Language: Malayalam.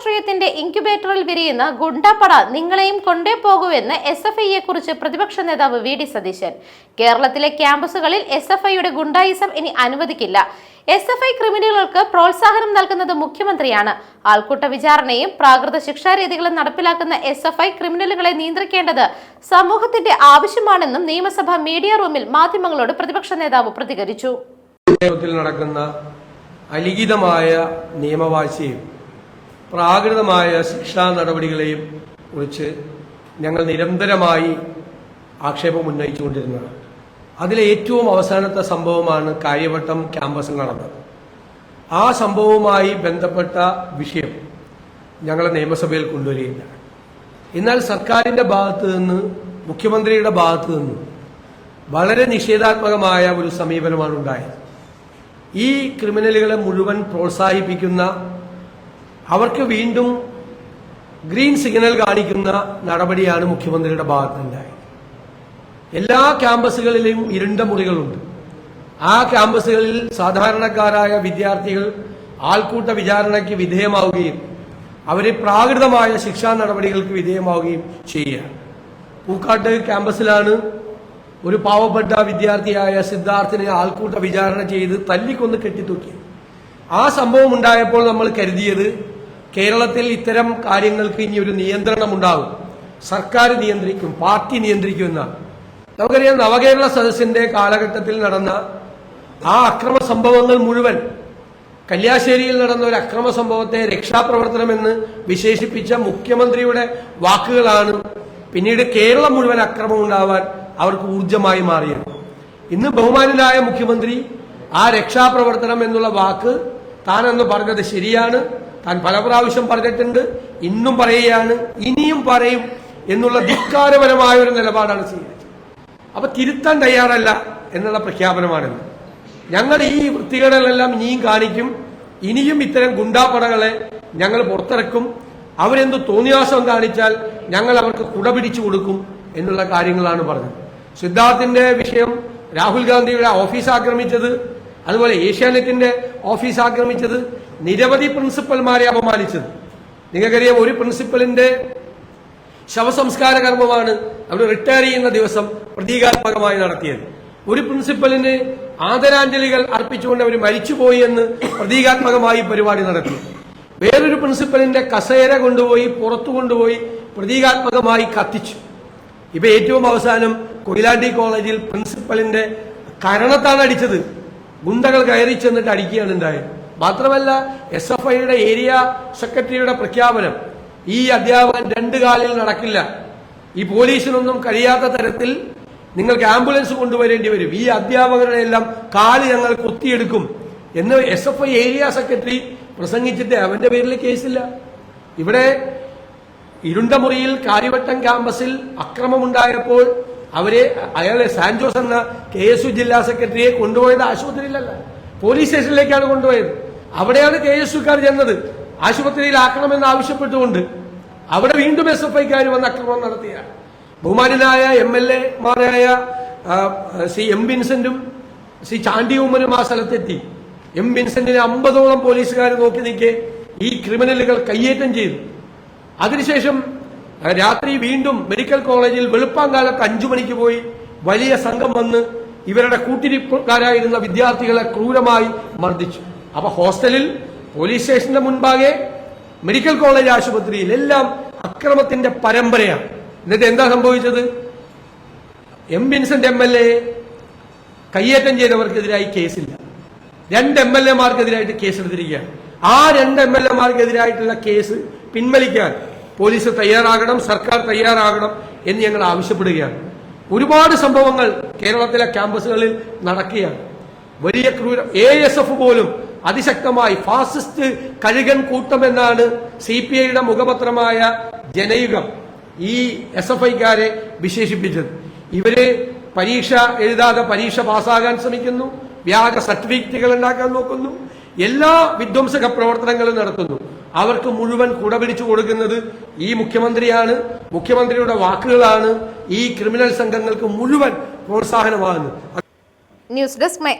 രാഷ്ട്രീയത്തിന്റെ ഇൻക്യുബേറ്ററിൽ വിരിയുന്ന ഗുണ്ടപ്പട നിങ്ങളെയും കൊണ്ടേ പോകൂവെന്ന് എസ് എഫ് ഐയെ കുറിച്ച് പ്രതിപക്ഷ നേതാവ് വി ഡി സതീശൻ. കേരളത്തിലെ ക്യാമ്പസുകളിൽ എസ് എഫ് ഐയുടെ ഗുണ്ടായിസം ഇനി അനുവദിക്കില്ല. എസ് എഫ് ഐ ക്രിമിനലുകൾക്ക് പ്രോത്സാഹനം നൽകുന്നത് മുഖ്യമന്ത്രിയാണ്. ആൾക്കൂട്ട വിചാരണയും പ്രാകൃത ശിക്ഷാരീതികളും നടപ്പിലാക്കുന്ന എസ് എഫ് ഐ ക്രിമിനലുകളെ നിയന്ത്രിക്കേണ്ടത് സമൂഹത്തിന്റെ ആവശ്യമാണെന്നും നിയമസഭ മീഡിയ റൂമിൽ മാധ്യമങ്ങളോട് പ്രതിപക്ഷ നേതാവ് പ്രതികരിച്ചു. നടക്കുന്ന അലിഖിതമായ നിയമവാഴ്ചയും പ്രാകൃതമായ ശിക്ഷാ നടപടികളെയും കുറിച്ച് ഞങ്ങൾ നിരന്തരമായി ആക്ഷേപം ഉന്നയിച്ചുകൊണ്ടിരുന്നതാണ്. അതിലെ ഏറ്റവും അവസാനത്തെ സംഭവമാണ് കാര്യവട്ടം ക്യാമ്പസിൽ നടന്നത്. ആ സംഭവവുമായി ബന്ധപ്പെട്ട വിഷയം ഞങ്ങളെ നിയമസഭയിൽ കൊണ്ടുവരികയില്ല. എന്നാൽ സർക്കാരിന്റെ ഭാഗത്ത് നിന്ന് മുഖ്യമന്ത്രിയുടെ ഭാഗത്ത് നിന്ന് വളരെ നിഷേധാത്മകമായ ഒരു സമീപനമാണ് ഉണ്ടായത് ഈ ക്രിമിനലുകളെ മുഴുവൻ പ്രോത്സാഹിപ്പിക്കുന്ന അവർക്ക് വീണ്ടും ഗ്രീൻ സിഗ്നൽ കാണിക്കുന്ന നടപടിയാണ് മുഖ്യമന്ത്രിയുടെ ഭാഗത്തുണ്ടായത് എല്ലാ ക്യാമ്പസുകളിലും ഇരുണ്ട മുറികളുണ്ട്. ആ ക്യാമ്പസുകളിൽ സാധാരണക്കാരായ വിദ്യാർത്ഥികൾ ആൾക്കൂട്ട വിചാരണയ്ക്ക് വിധേയമാവുകയും അവരെ പ്രാകൃതമായ ശിക്ഷാ നടപടികൾക്ക് വിധേയമാവുകയും ചെയ്യുക. പൂക്കാട്ട് ക്യാമ്പസിലാണ് ഒരു പാവപ്പെട്ട വിദ്യാർത്ഥിയായ സിദ്ധാർത്ഥിനെ ആൾക്കൂട്ട വിചാരണ ചെയ്ത് തല്ലിക്കൊന്ന് കെട്ടിത്തൂക്കി ആ സംഭവം ഉണ്ടായപ്പോൾ നമ്മൾ കരുതിയത് കേരളത്തിൽ ഇത്തരം കാര്യങ്ങൾക്ക് ഇനി ഒരു നിയന്ത്രണം ഉണ്ടാകും സർക്കാർ നിയന്ത്രിക്കും പാർട്ടി നിയന്ത്രിക്കും എന്നാണ് നമുക്കറിയാം നവകേരള സദസ്സിന്റെ കാലഘട്ടത്തിൽ നടന്ന ആ അക്രമ സംഭവങ്ങൾ മുഴുവൻ കല്യാശ്ശേരിയിൽ നടന്ന ഒരു അക്രമ സംഭവത്തെ രക്ഷാപ്രവർത്തനമെന്ന് വിശേഷിപ്പിച്ച മുഖ്യമന്ത്രിയുടെ വാക്കുകളാണ് പിന്നീട് കേരളം മുഴുവൻ അക്രമം ഉണ്ടാവാൻ അവർക്ക് ഊർജമായി മാറിയത്. ഇന്ന് ബഹുമാനായ മുഖ്യമന്ത്രി ആ രക്ഷാപ്രവർത്തനം എന്നുള്ള വാക്ക് താനെന്ന് പറഞ്ഞത് ശരിയാണ്. താൻ പല പ്രാവശ്യം പറഞ്ഞിട്ടുണ്ട് ഇന്നും പറയുകയാണ് ഇനിയും പറയും എന്നുള്ള ധിക്കാരപരമായ ഒരു നിലപാടാണ് സ്വീകരിച്ചത്. അപ്പൊ തിരുത്താൻ തയ്യാറല്ല എന്നുള്ള പ്രഖ്യാപനമാണിത്. ഞങ്ങൾ ഈ വൃത്തികേടുകളെല്ലാം ഇനിയും കാണിക്കും ഇനിയും ഇത്തരം ഗുണ്ടാപ്പടകളെ ഞങ്ങൾ പുറത്തിറക്കും അവരെന്ത് തോന്നിയാസം കാണിച്ചാൽ ഞങ്ങൾ അവർക്ക് കുട പിടിച്ചു കൊടുക്കും എന്നുള്ള കാര്യങ്ങളാണ് പറഞ്ഞത്. സിദ്ധാർത്ഥിന്റെ വിഷയം രാഹുൽ ഗാന്ധിയുടെ ഓഫീസ് ആക്രമിച്ചത് അതുപോലെ ഏഷ്യാനെറ്റിന്റെ ഓഫീസ് ആക്രമിച്ചത് നിരവധി പ്രിൻസിപ്പൽമാരെ അപമാനിച്ചത്. നിങ്ങൾക്കറിയാം ഒരു പ്രിൻസിപ്പലിന്റെ ശവസംസ്കാര കർമ്മമാണ് അവർ റിട്ടയർ ചെയ്യുന്ന ദിവസം പ്രതീകാത്മകമായി നടത്തിയത്. ഒരു പ്രിൻസിപ്പലിന് ആദരാഞ്ജലികൾ അർപ്പിച്ചുകൊണ്ട് അവർ മരിച്ചുപോയി എന്ന് പ്രതീകാത്മകമായി പരിപാടി നടത്തി. വേറൊരു പ്രിൻസിപ്പലിന്റെ കസേര കൊണ്ടുപോയി പുറത്തു കൊണ്ടുപോയി പ്രതീകാത്മകമായി കത്തിച്ചു. ഇപ്പൊ ഏറ്റവും അവസാനം കൊയിലാണ്ടി കോളേജിൽ പ്രിൻസിപ്പലിന്റെ കരണത്താണ് അടിച്ചത് ഗുണ്ടകൾ കയറി ചെന്നിട്ട് അടിക്കുകയാണ് ഉണ്ടായത്. മാത്രമല്ല എസ് എഫ് ഐയുടെ ഏരിയ സെക്രട്ടറിയുടെ പ്രഖ്യാപനം ഈ അധ്യാപകൻ രണ്ട് കാലിൽ നടക്കില്ല. ഈ പോലീസിനൊന്നും കഴിയാത്ത തരത്തിൽ നിങ്ങൾക്ക് ആംബുലൻസ് കൊണ്ടുവരേണ്ടി വരും. ഈ അധ്യാപകരുടെ എല്ലാം കാൽ ഞങ്ങൾ കൊത്തിയെടുക്കും എന്ന് S F I area secretary പ്രസംഗിച്ചിട്ട് അവന്റെ പേരിൽ കേസില്ല. ഇവിടെ ഇരുണ്ടമുറിയിൽ കാര്യവട്ടം ക്യാമ്പസിൽ അക്രമമുണ്ടായപ്പോൾ അവരെ അയാളെ സാൻജോസ് എന്ന കെ എസ് യു ജില്ലാ സെക്രട്ടറിയെ കൊണ്ടുപോയത് ആശുപത്രിയിലല്ല. പോലീസ് സ്റ്റേഷനിലേക്കാണ് കൊണ്ടുപോയത്. അവിടെയാണ് കെ എസ് യുക്കാർ ചെന്നത്. ആശുപത്രിയിൽ ആക്കണമെന്ന് ആവശ്യപ്പെട്ടുകൊണ്ട് അവിടെ വീണ്ടും എസ് എഫ് ഐക്കാർ വന്ന് അക്രമം നടത്തിയാണ് ബഹുമാനായ എം എൽ എ മാരായ സി എം വിൻസെന്റും സി ചാണ്ടി ഉമ്മനും ആ സ്ഥലത്തെത്തി. എം വിൻസെന്റിനെ അമ്പതോളം പോലീസുകാർ നോക്കി നിൽക്കെ ഈ ക്രിമിനലുകൾ കയ്യേറ്റം ചെയ്തു. അതിനുശേഷം രാത്രി വീണ്ടും മെഡിക്കൽ കോളേജിൽ വെളുപ്പാങ്കാലത്ത് അഞ്ചു മണിക്ക് പോയി വലിയ സംഘം വന്ന് ഇവരുടെ കൂട്ടിരിപ്പുകാരായിരുന്ന വിദ്യാർത്ഥികളെ ക്രൂരമായി മർദ്ദിച്ചു. അപ്പൊ ഹോസ്റ്റലിൽ പോലീസ് സ്റ്റേഷന്റെ മുൻപാകെ മെഡിക്കൽ കോളേജ് ആശുപത്രിയിൽ എല്ലാം അക്രമത്തിന്റെ പരമ്പരയാണ്. എന്നിട്ട് എന്താ സംഭവിച്ചത്? M Vincent M L A കയ്യേറ്റം ചെയ്തവർക്കെതിരായി കേസില്ല. രണ്ട് എം എൽ എമാർക്കെതിരായിട്ട് കേസെടുത്തിരിക്കുകയാണ്. ആ രണ്ട് എം എൽ എമാർക്കെതിരായിട്ടുള്ള കേസ് പിൻവലിക്കാൻ പോലീസ് തയ്യാറാകണം സർക്കാർ തയ്യാറാകണം എന്ന് ഞങ്ങൾ ആവശ്യപ്പെടുകയാണ്. ഒരുപാട് സംഭവങ്ങൾ കേരളത്തിലെ ക്യാമ്പസുകളിൽ നടക്കുകയാണ്. വലിയ ക്രൂര എ എസ് എഫ് പോലും അതിശക്തമായി ഫാസിസ്റ്റ് കഴുകൻ കൂട്ടം എന്നാണ് സി പി ഐയുടെ മുഖപത്രമായ ജനയുഗം ഈ എസ് എഫ് ഐക്കാരെ വിശേഷിപ്പിച്ചത്. ഇവർ പരീക്ഷ എഴുതാതെ പരീക്ഷ പാസ്സാകാൻ ശ്രമിക്കുന്നു വ്യാജ സർട്ടിഫിക്കറ്റുകൾ ഉണ്ടാക്കാൻ നോക്കുന്നു എല്ലാ വിധ്വംസക പ്രവർത്തനങ്ങളും നടത്തുന്നു. അവർക്ക് മുഴുവൻ കുട പിടിച്ചു കൊടുക്കുന്നത് ഈ മുഖ്യമന്ത്രിയാണ് മുഖ്യമന്ത്രിയുടെ വാക്കുകളാണ് ഈ ക്രിമിനൽ സംഘങ്ങൾക്ക് മുഴുവൻ പ്രോത്സാഹനമാകുന്നത് ന്യൂസ് ഡെസ്ക് മൈ